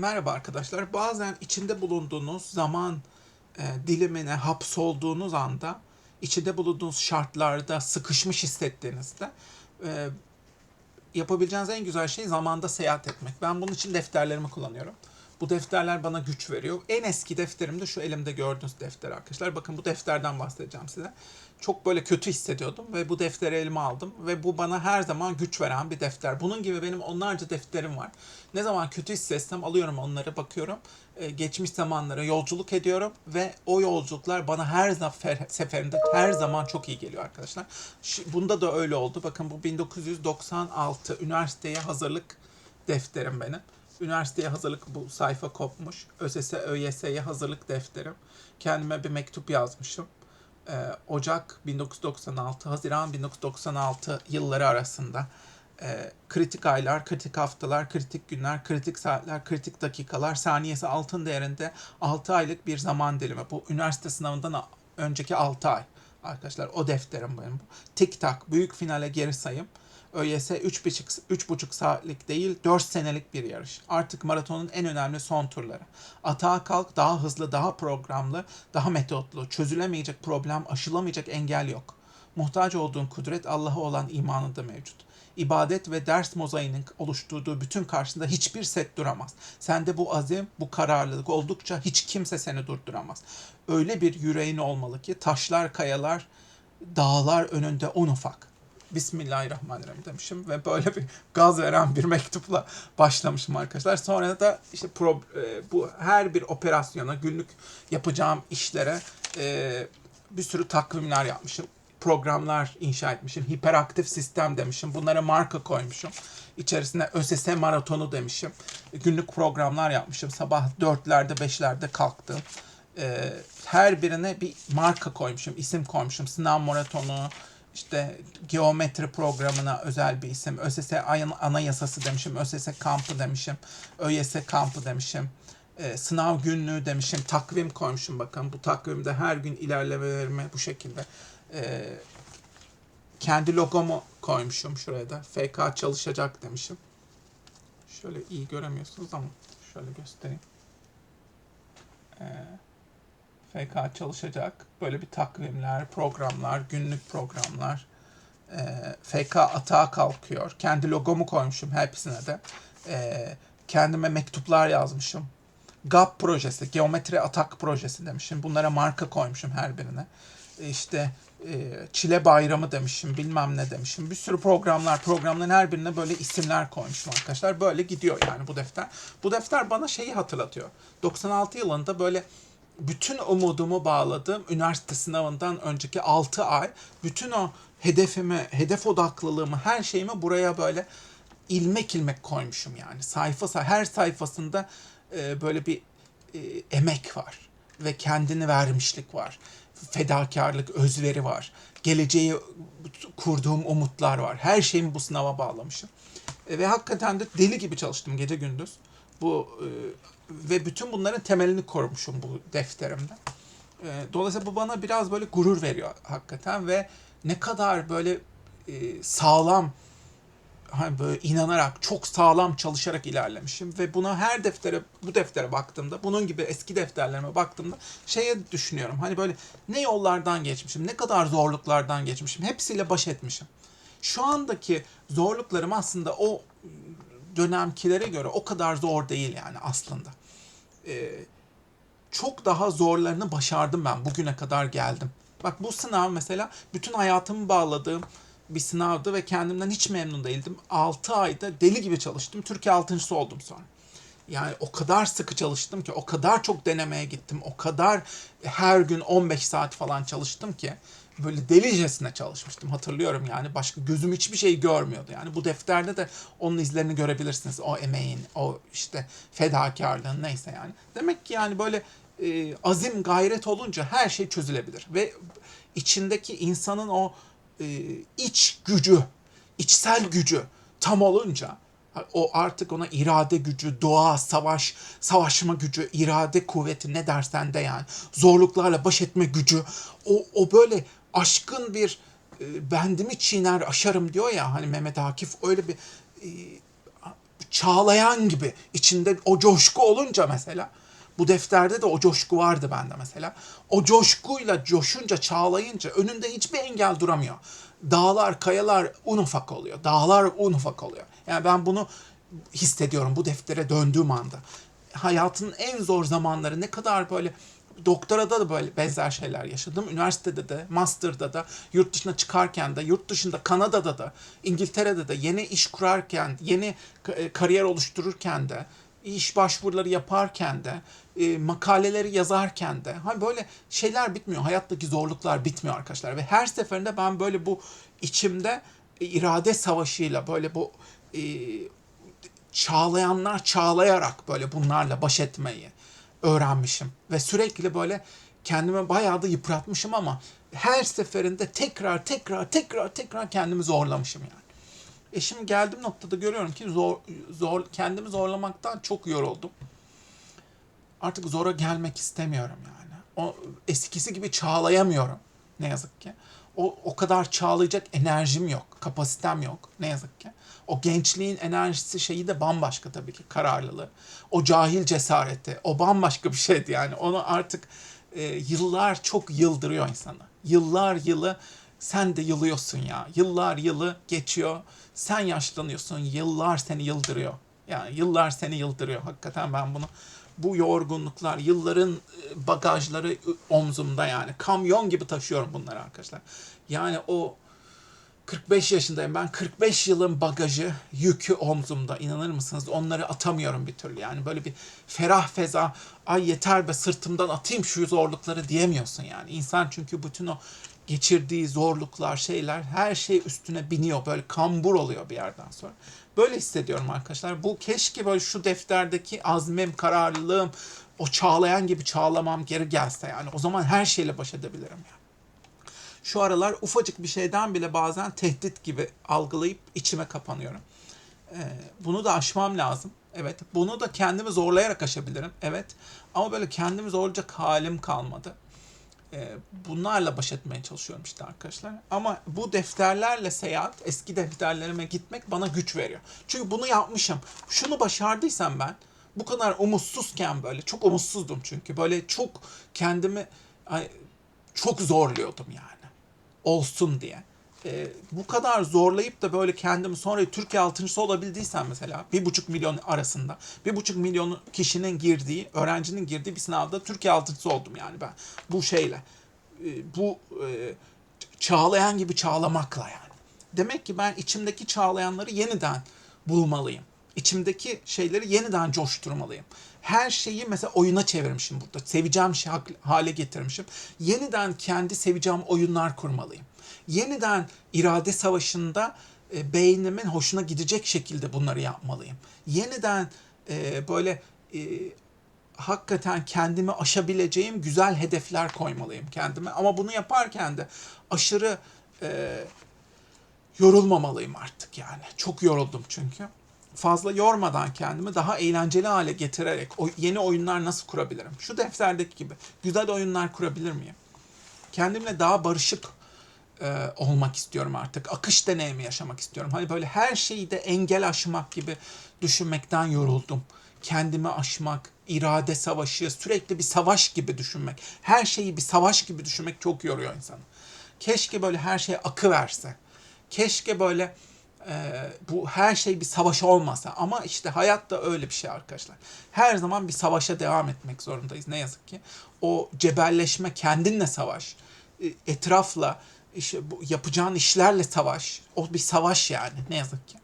Merhaba arkadaşlar. Bazen içinde bulunduğunuz zaman e, dilimine hapsolduğunuz anda, içinde bulunduğunuz şartlarda sıkışmış hissettiğinizde e, yapabileceğiniz en güzel şey zamanda seyahat etmek. Ben bunun için defterlerimi kullanıyorum. Bu defterler bana güç veriyor. En eski defterim de şu elimde gördüğünüz defter arkadaşlar. Bakın bu defterden bahsedeceğim size. Çok böyle kötü hissediyordum ve bu defteri elime aldım ve bu bana her zaman güç veren bir defter. Bunun gibi benim onlarca defterim var. Ne zaman kötü hissetsem alıyorum onları bakıyorum. Ee, geçmiş zamanlara yolculuk ediyorum ve o yolculuklar bana her seferinde her zaman çok iyi geliyor arkadaşlar. Bunda da öyle oldu. Bakın bu 1996 üniversiteye hazırlık defterim benim. Üniversiteye hazırlık bu sayfa kopmuş. ÖSS, ÖYS'ye hazırlık defterim. Kendime bir mektup yazmışım. Ee, Ocak 1996, Haziran 1996 yılları arasında e, kritik aylar, kritik haftalar, kritik günler, kritik saatler, kritik dakikalar, saniyesi altın değerinde 6 aylık bir zaman dilimi. Bu üniversite sınavından önceki 6 ay arkadaşlar. O defterim benim bu. Tik tak, büyük finale geri sayım. ÖYS 3,5 3,5 saatlik değil 4 senelik bir yarış. Artık maratonun en önemli son turları. Atağa kalk daha hızlı, daha programlı, daha metotlu. Çözülemeyecek problem, aşılamayacak engel yok. Muhtaç olduğun kudret Allah'a olan imanında mevcut. İbadet ve ders mozaiğinin oluşturduğu bütün karşısında hiçbir set duramaz. Sende bu azim, bu kararlılık oldukça hiç kimse seni durduramaz. Öyle bir yüreğin olmalı ki taşlar, kayalar, dağlar önünde on ufak. Bismillahirrahmanirrahim demişim ve böyle bir gaz veren bir mektupla başlamışım arkadaşlar. Sonra da işte pro, e, bu her bir operasyona, günlük yapacağım işlere e, bir sürü takvimler yapmışım. Programlar inşa etmişim. Hiperaktif sistem demişim. Bunlara marka koymuşum. İçerisine ÖSS maratonu demişim. Günlük programlar yapmışım. Sabah dörtlerde beşlerde kalktım. E, her birine bir marka koymuşum, isim koymuşum. Sınav maratonu, işte geometri programına özel bir isim. ÖSS anayasası demişim. ÖSS kampı demişim. ÖYS kampı demişim. Ee, sınav günlüğü demişim. Takvim koymuşum bakın. Bu takvimde her gün ilerlemelerimi bu şekilde. Ee, kendi logomu koymuşum şuraya da. FK çalışacak demişim. Şöyle iyi göremiyorsunuz ama şöyle göstereyim. Ee, FK çalışacak. Böyle bir takvimler, programlar, günlük programlar. Ee, FK atağa kalkıyor. Kendi logomu koymuşum hepsine de. Ee, kendime mektuplar yazmışım. GAP projesi, geometri atak projesi demişim. Bunlara marka koymuşum her birine. İşte e, Çile Bayramı demişim, bilmem ne demişim. Bir sürü programlar, programların her birine böyle isimler koymuşum arkadaşlar. Böyle gidiyor yani bu defter. Bu defter bana şeyi hatırlatıyor. 96 yılında böyle bütün umudumu bağladığım üniversite sınavından önceki 6 ay bütün o hedefimi, hedef odaklılığımı, her şeyimi buraya böyle ilmek ilmek koymuşum yani. Sayfa say- her sayfasında e, böyle bir e, emek var ve kendini vermişlik var. Fedakarlık, özveri var. Geleceği kurduğum umutlar var. Her şeyimi bu sınava bağlamışım. E, ve hakikaten de deli gibi çalıştım gece gündüz. Bu e, ve bütün bunların temelini korumuşum bu defterimde. E, dolayısıyla bu bana biraz böyle gurur veriyor hakikaten ve ne kadar böyle e, sağlam hani böyle inanarak çok sağlam çalışarak ilerlemişim ve buna her deftere bu deftere baktığımda bunun gibi eski defterlerime baktığımda şeye düşünüyorum hani böyle ne yollardan geçmişim ne kadar zorluklardan geçmişim hepsiyle baş etmişim. Şu andaki zorluklarım aslında o dönemkilere göre o kadar zor değil yani aslında. Ee, çok daha zorlarını başardım ben bugüne kadar geldim. Bak bu sınav mesela bütün hayatımı bağladığım bir sınavdı ve kendimden hiç memnun değildim. 6 ayda deli gibi çalıştım. Türkiye altıncısı oldum sonra. Yani o kadar sıkı çalıştım ki, o kadar çok denemeye gittim, o kadar her gün 15 saat falan çalıştım ki böyle delicesine çalışmıştım hatırlıyorum yani. Başka gözüm hiçbir şey görmüyordu. Yani bu defterde de onun izlerini görebilirsiniz. O emeğin o işte fedakarlığın neyse yani. Demek ki yani böyle e, azim gayret olunca her şey çözülebilir. Ve içindeki insanın o e, iç gücü içsel gücü tam olunca o artık ona irade gücü, doğa, savaş, savaşma gücü, irade kuvveti ne dersen de yani zorluklarla baş etme gücü o, o böyle aşkın bir e, bendimi çiğner aşarım diyor ya hani Mehmet Akif öyle bir e, çağlayan gibi içinde o coşku olunca mesela bu defterde de o coşku vardı bende mesela. O coşkuyla coşunca, çağlayınca önünde hiçbir engel duramıyor. Dağlar, kayalar un ufak oluyor. Dağlar un ufak oluyor. Yani ben bunu hissediyorum bu deftere döndüğüm anda. Hayatın en zor zamanları ne kadar böyle doktorada da böyle benzer şeyler yaşadım. Üniversitede de, master'da da, yurt dışına çıkarken de, yurt dışında Kanada'da da, İngiltere'de de yeni iş kurarken, yeni e, kariyer oluştururken de, iş başvuruları yaparken de, e, makaleleri yazarken de, hani böyle şeyler bitmiyor. Hayattaki zorluklar bitmiyor arkadaşlar. Ve her seferinde ben böyle bu içimde e, irade savaşıyla böyle bu e, çağlayanlar çağlayarak böyle bunlarla baş etmeyi öğrenmişim. Ve sürekli böyle kendime bayağı da yıpratmışım ama her seferinde tekrar tekrar tekrar tekrar kendimi zorlamışım yani. E şimdi geldiğim noktada görüyorum ki zor, zor kendimi zorlamaktan çok yoruldum. Artık zora gelmek istemiyorum yani. O eskisi gibi çağlayamıyorum ne yazık ki. O, o kadar çağlayacak enerjim yok, kapasitem yok ne yazık ki. O gençliğin enerjisi şeyi de bambaşka tabii ki kararlılığı. O cahil cesareti, o bambaşka bir şeydi yani. Onu artık e, yıllar çok yıldırıyor insanı. Yıllar yılı sen de yılıyorsun ya. Yıllar yılı geçiyor. Sen yaşlanıyorsun. Yıllar seni yıldırıyor. Yani yıllar seni yıldırıyor. Hakikaten ben bunu bu yorgunluklar, yılların e, bagajları omzumda yani. Kamyon gibi taşıyorum bunları arkadaşlar. Yani o 45 yaşındayım ben. 45 yılın bagajı, yükü omzumda. İnanır mısınız? Onları atamıyorum bir türlü. Yani böyle bir ferah feza, ay yeter be sırtımdan atayım şu zorlukları diyemiyorsun yani. İnsan çünkü bütün o geçirdiği zorluklar, şeyler her şey üstüne biniyor. Böyle kambur oluyor bir yerden sonra. Böyle hissediyorum arkadaşlar. Bu keşke böyle şu defterdeki azmim, kararlılığım, o çağlayan gibi çağlamam geri gelse yani. O zaman her şeyle baş edebilirim yani. Şu aralar ufacık bir şeyden bile bazen tehdit gibi algılayıp içime kapanıyorum. Ee, bunu da aşmam lazım. Evet. Bunu da kendimi zorlayarak aşabilirim. Evet. Ama böyle kendimi zorlayacak halim kalmadı. Ee, bunlarla baş etmeye çalışıyorum işte arkadaşlar. Ama bu defterlerle seyahat, eski defterlerime gitmek bana güç veriyor. Çünkü bunu yapmışım. Şunu başardıysam ben, bu kadar umutsuzken böyle, çok umutsuzdum çünkü. Böyle çok kendimi çok zorluyordum yani. Olsun diye. Ee, bu kadar zorlayıp da böyle kendimi sonra Türkiye altıncısı olabildiysem mesela bir buçuk milyon arasında bir buçuk milyon kişinin girdiği öğrencinin girdiği bir sınavda Türkiye altıncısı oldum yani ben bu şeyle e, bu e, çağlayan gibi çağlamakla yani. Demek ki ben içimdeki çağlayanları yeniden bulmalıyım. İçimdeki şeyleri yeniden coşturmalıyım. Her şeyi mesela oyuna çevirmişim burada. Seveceğim şey hale getirmişim. Yeniden kendi seveceğim oyunlar kurmalıyım yeniden irade savaşında e, beynimin hoşuna gidecek şekilde bunları yapmalıyım. Yeniden e, böyle e, hakikaten kendimi aşabileceğim güzel hedefler koymalıyım kendime. Ama bunu yaparken de aşırı e, yorulmamalıyım artık yani. Çok yoruldum çünkü. Fazla yormadan kendimi daha eğlenceli hale getirerek o yeni oyunlar nasıl kurabilirim? Şu defterdeki gibi güzel oyunlar kurabilir miyim? Kendimle daha barışık e, olmak istiyorum artık. Akış deneyimi yaşamak istiyorum. Hani böyle her şeyi de engel aşmak gibi düşünmekten yoruldum. Kendimi aşmak, irade savaşı, sürekli bir savaş gibi düşünmek. Her şeyi bir savaş gibi düşünmek çok yoruyor insanı. Keşke böyle her şey akı verse. Keşke böyle e, bu her şey bir savaş olmasa. Ama işte hayat da öyle bir şey arkadaşlar. Her zaman bir savaşa devam etmek zorundayız ne yazık ki. O cebelleşme kendinle savaş. E, etrafla, işte bu yapacağın işlerle savaş. O bir savaş yani ne yazık ki.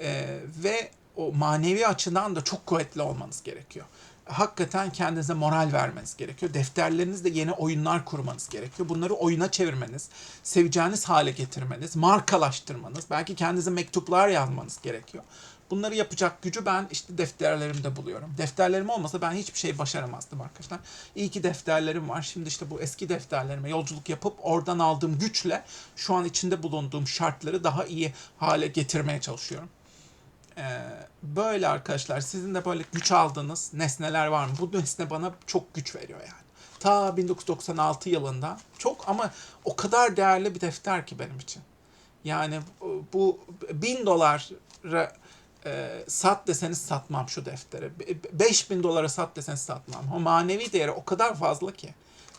Ee, ve o manevi açıdan da çok kuvvetli olmanız gerekiyor. Hakikaten kendinize moral vermeniz gerekiyor. Defterlerinizde yeni oyunlar kurmanız gerekiyor. Bunları oyuna çevirmeniz, seveceğiniz hale getirmeniz, markalaştırmanız, belki kendinize mektuplar yazmanız gerekiyor. Bunları yapacak gücü ben işte defterlerimde buluyorum. Defterlerim olmasa ben hiçbir şey başaramazdım arkadaşlar. İyi ki defterlerim var. Şimdi işte bu eski defterlerime yolculuk yapıp oradan aldığım güçle şu an içinde bulunduğum şartları daha iyi hale getirmeye çalışıyorum. Böyle arkadaşlar sizin de böyle güç aldığınız nesneler var mı? Bu nesne bana çok güç veriyor yani. Ta 1996 yılında çok ama o kadar değerli bir defter ki benim için. Yani bu bin dolara e, sat deseniz satmam şu defteri. 5000 dolara sat deseniz satmam. O manevi değeri o kadar fazla ki.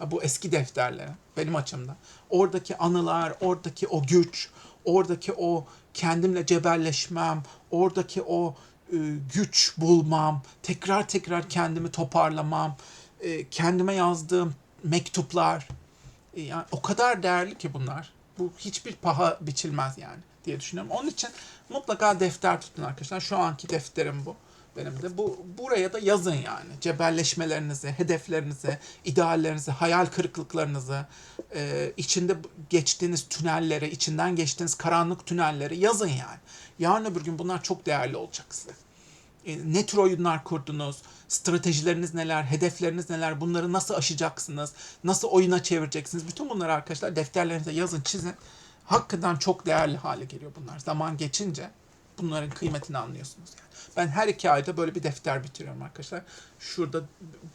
Bu eski defterlerin benim açımdan. Oradaki anılar, oradaki o güç, oradaki o kendimle cebelleşmem, oradaki o e, güç bulmam, tekrar tekrar kendimi toparlamam, e, kendime yazdığım mektuplar, e, yani o kadar değerli ki bunlar. Bu hiçbir paha biçilmez yani diye düşünüyorum. Onun için mutlaka defter tutun arkadaşlar. Şu anki defterim bu. Benim de bu buraya da yazın yani. Cebelleşmelerinizi, hedeflerinizi, ideallerinizi, hayal kırıklıklarınızı, e, içinde geçtiğiniz tünelleri, içinden geçtiğiniz karanlık tünelleri yazın yani. Yarın öbür gün bunlar çok değerli olacak size. E, ne tür oyunlar kurdunuz, stratejileriniz neler, hedefleriniz neler, bunları nasıl aşacaksınız, nasıl oyuna çevireceksiniz. Bütün bunları arkadaşlar defterlerinize yazın, çizin. Hakikaten çok değerli hale geliyor bunlar. Zaman geçince bunların kıymetini anlıyorsunuz yani. Ben her iki ayda böyle bir defter bitiriyorum arkadaşlar. Şurada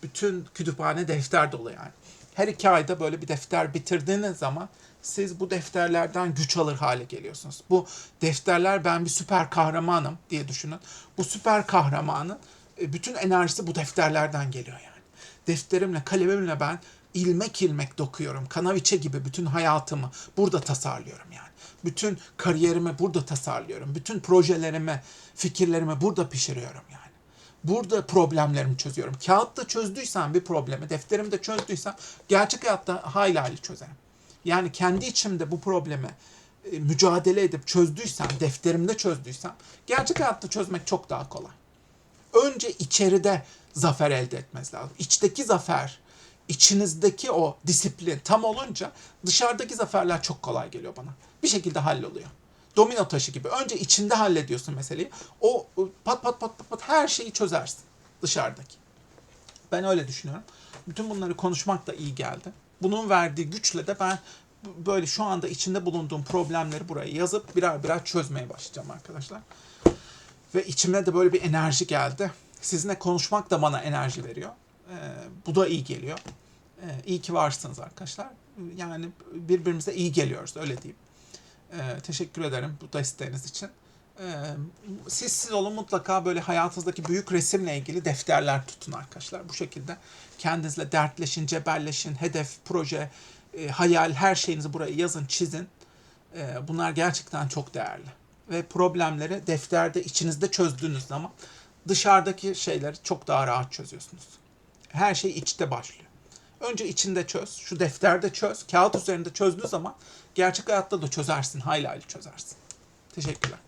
bütün kütüphane defter dolu yani. Her iki ayda böyle bir defter bitirdiğiniz zaman siz bu defterlerden güç alır hale geliyorsunuz. Bu defterler ben bir süper kahramanım diye düşünün. Bu süper kahramanın e, bütün enerjisi bu defterlerden geliyor yani. Defterimle, kalemimle ben ilmek ilmek dokuyorum. Kanaviçe gibi bütün hayatımı burada tasarlıyorum yani. Bütün kariyerimi burada tasarlıyorum. Bütün projelerimi, fikirlerimi burada pişiriyorum yani. Burada problemlerimi çözüyorum. Kağıtta çözdüysem bir problemi, defterimde çözdüysem gerçek hayatta hayli hayli çözerim. Yani kendi içimde bu problemi e, mücadele edip çözdüysem, defterimde çözdüysem gerçek hayatta çözmek çok daha kolay. Önce içeride zafer elde etmeniz lazım. İçteki zafer, içinizdeki o disiplin tam olunca dışarıdaki zaferler çok kolay geliyor bana. Bir şekilde halloluyor. Domino taşı gibi. Önce içinde hallediyorsun meseleyi. O pat pat pat pat, pat her şeyi çözersin dışarıdaki. Ben öyle düşünüyorum. Bütün bunları konuşmak da iyi geldi. Bunun verdiği güçle de ben böyle şu anda içinde bulunduğum problemleri buraya yazıp birer birer çözmeye başlayacağım arkadaşlar. Ve içime de böyle bir enerji geldi. Sizinle konuşmak da bana enerji veriyor. Ee, bu da iyi geliyor. Ee, iyi ki varsınız arkadaşlar. Yani birbirimize iyi geliyoruz öyle diyeyim. Ee, teşekkür ederim bu desteğiniz için. Ee, siz siz olun mutlaka böyle hayatınızdaki büyük resimle ilgili defterler tutun arkadaşlar. Bu şekilde kendinizle dertleşin, cebelleşin, hedef, proje, e, hayal her şeyinizi buraya yazın, çizin. Ee, bunlar gerçekten çok değerli. Ve problemleri defterde içinizde çözdüğünüz zaman dışarıdaki şeyleri çok daha rahat çözüyorsunuz. Her şey içte başlıyor. Önce içinde çöz, şu defterde çöz, kağıt üzerinde çözdüğü zaman gerçek hayatta da çözersin, hayli hayli çözersin. Teşekkürler.